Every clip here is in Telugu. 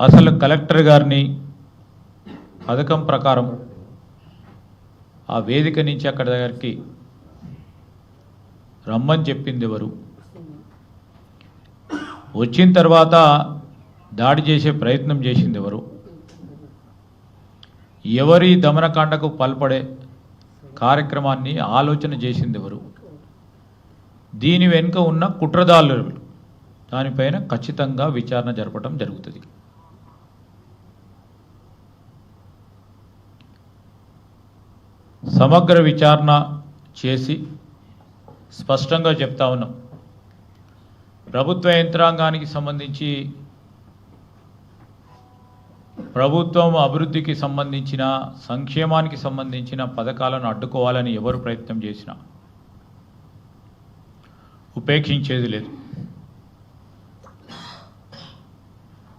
అసలు కలెక్టర్ గారిని పథకం ప్రకారం ఆ వేదిక నుంచి అక్కడ దగ్గరికి రమ్మని చెప్పింది ఎవరు? వచ్చిన తర్వాత దాడి చేసే ప్రయత్నం చేసింది ఎవరు? ఎవరి దమనకాండకు పాల్పడే కార్యక్రమాన్ని ఆలోచన చేసింది ఎవరు? దీని వెనుక ఉన్న కుట్రదారులు దానిపైన ఖచ్చితంగా విచారణ జరపడం జరుగుతుంది. సమగ్ర విచారణ చేసి స్పష్టంగా చెప్తా ఉన్నాం. ప్రభుత్వ యంత్రాంగానికి సంబంధించి ప్రభుత్వం అభివృద్ధికి సంబంధించిన సంక్షేమానికి సంబంధించిన పథకాలను అడ్డుకోవాలని ఎవరు ప్రయత్నం చేసినా ఉపేక్షించేది లేదు.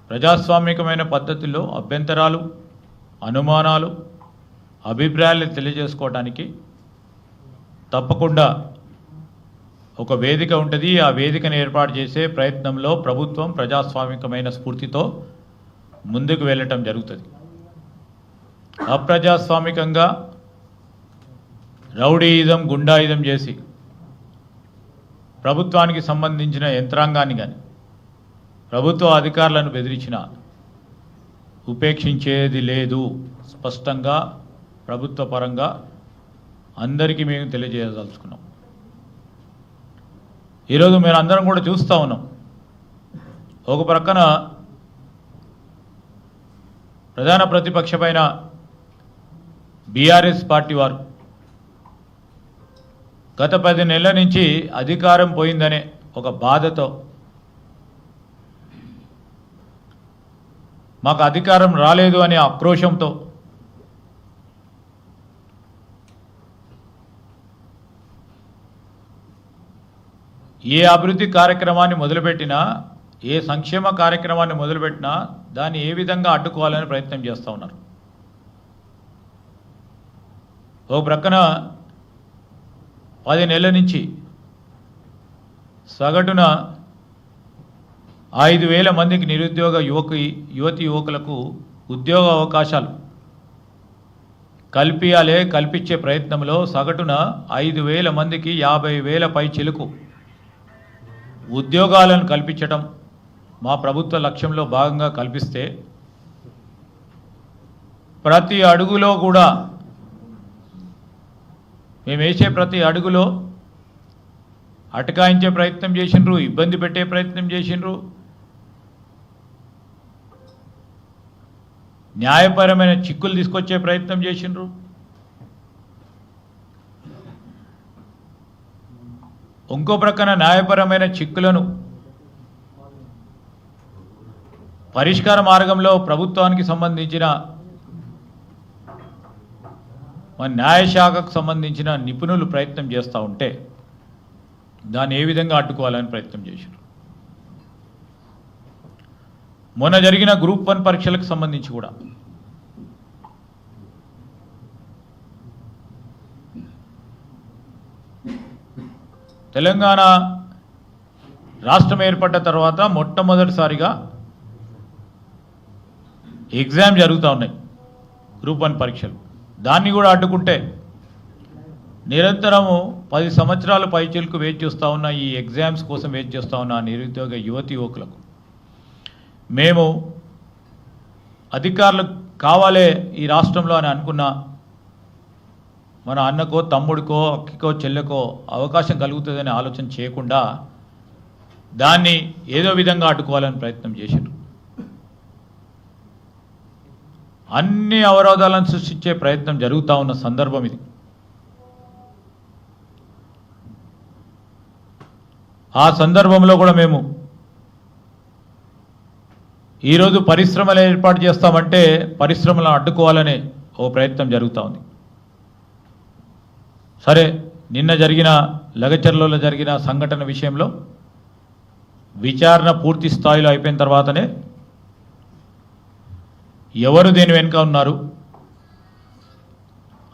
ప్రజాస్వామికమైన పద్ధతిలో అభ్యంతరాలు అనుమానాలు అభిప్రాయాలు తెలియజేసుకోవడానికి తప్పకుండా ఒక వేదిక ఉంటుంది. ఆ వేదికను ఏర్పాటు చేసే ప్రయత్నంలో ప్రభుత్వం ప్రజాస్వామికమైన స్ఫూర్తితో ముందుకు వెళ్ళటం జరుగుతుంది. అప్రజాస్వామికంగా రౌడీయిజం గుండాయుధం చేసి ప్రభుత్వానికి సంబంధించిన యంత్రాంగాన్ని కానీ ప్రభుత్వ అధికారులను బెదిరించిన ఉపేక్షించేది లేదు. స్పష్టంగా ప్రభుత్వ పరంగా అందరికీ మేము తెలియజేయదలుచుకున్నాం. ఈరోజు మీరు అందరం కూడా చూస్తూ ఉన్నాం. ఒక ప్రక్కన ప్రధాన ప్రతిపక్షమైన బీఆర్ఎస్ పార్టీ వారు గత పది నెలల నుంచి అధికారం పోయిందనే ఒక బాధతో మాకు అధికారం రాలేదు అనే ఆక్రోషంతో ఏ అభివృద్ధి కార్యక్రమాన్ని మొదలుపెట్టినా ఏ సంక్షేమ కార్యక్రమాన్ని మొదలుపెట్టినా దాన్ని ఏ విధంగా అడ్డుకోవాలని ప్రయత్నం చేస్తూ ఉన్నారు. ఓ ప్రక్కన పది నెలల నుంచి సగటున ఐదు వేల మందికి నిరుద్యోగ యువక యువతి యువకులకు ఉద్యోగ అవకాశాలు కల్పించాలే కల్పించే ప్రయత్నంలో సగటున ఐదు వేల మందికి యాభై వేల పై చిలుకు ఉద్యోగాలను కల్పించటం మా ప్రభుత్వ లక్ష్యంలో భాగంగా కల్పిస్తే ప్రతి అడుగులో కూడా మేము వేసే ప్రతి అడుగులో అటకాయించే ప్రయత్నం చేసిండ్రు ఇబ్బంది పెట్టే ప్రయత్నం చేసిండ్రు. న్యాయపరమైన చిక్కులు తీసుకొచ్చే ప్రయత్నం చేసిండ్రు. ఇంకో ప్రక్కన న్యాయపరమైన చిక్కులను పరిష్కార మార్గంలో ప్రభుత్వానికి సంబంధించిన మన న్యాయశాఖకు సంబంధించిన నిపుణులు ప్రయత్నం చేస్తూ ఉంటే దాన్ని ఏ విధంగా అడ్డుకోవాలని ప్రయత్నం చేశారు. మొన్న జరిగిన గ్రూప్ వన్ పరీక్షలకు సంబంధించి కూడా తెలంగాణ రాష్ట్రం ఏర్పడ్డ తర్వాత మొట్టమొదటిసారిగా ఎగ్జామ్ జరుగుతూ ఉన్నాయి గ్రూప్ వన్ పరీక్షలు. దాన్ని కూడా అడ్డుకుంటే నిరంతరము పది సంవత్సరాలు పైచీలకు వెయిట్ చేస్తూ ఉన్న ఈ ఎగ్జామ్స్ కోసం వెయిట్ చేస్తూ ఉన్న నిరుద్యోగ యువతి యువకులకు మేము అధికారులు కావాలే ఈ రాష్ట్రంలో అని అనుకున్న మన అన్నకో తమ్ముడికో అక్కకో చెల్లెకో అవకాశం కలుగుతుందని ఆలోచన చేయకుండా దాన్ని ఏదో విధంగా అడ్డుకోవాలని ప్రయత్నం చేశారు. అన్ని అవరోధాలను సృష్టించే ప్రయత్నం జరుగుతూ ఉన్న సందర్భం ఇది. ఆ సందర్భంలో కూడా మేము ఈరోజు పరిశ్రమలు ఏర్పాటు చేస్తామంటే పరిశ్రమలను అడ్డుకోవాలనే ఓ ప్రయత్నం జరుగుతూ ఉంది. సరే నిన్న జరిగిన లగచర్లలో జరిగిన సంఘటన విషయంలో విచారణ పూర్తి స్థాయిలో అయిపోయిన తర్వాతనే ఎవరు దీని వెనుక ఉన్నారు?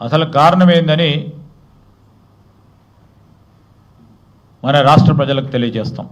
అసలు కారణం ఏందని మన రాష్ట్ర ప్రజలకు తెలియజేస్తాం.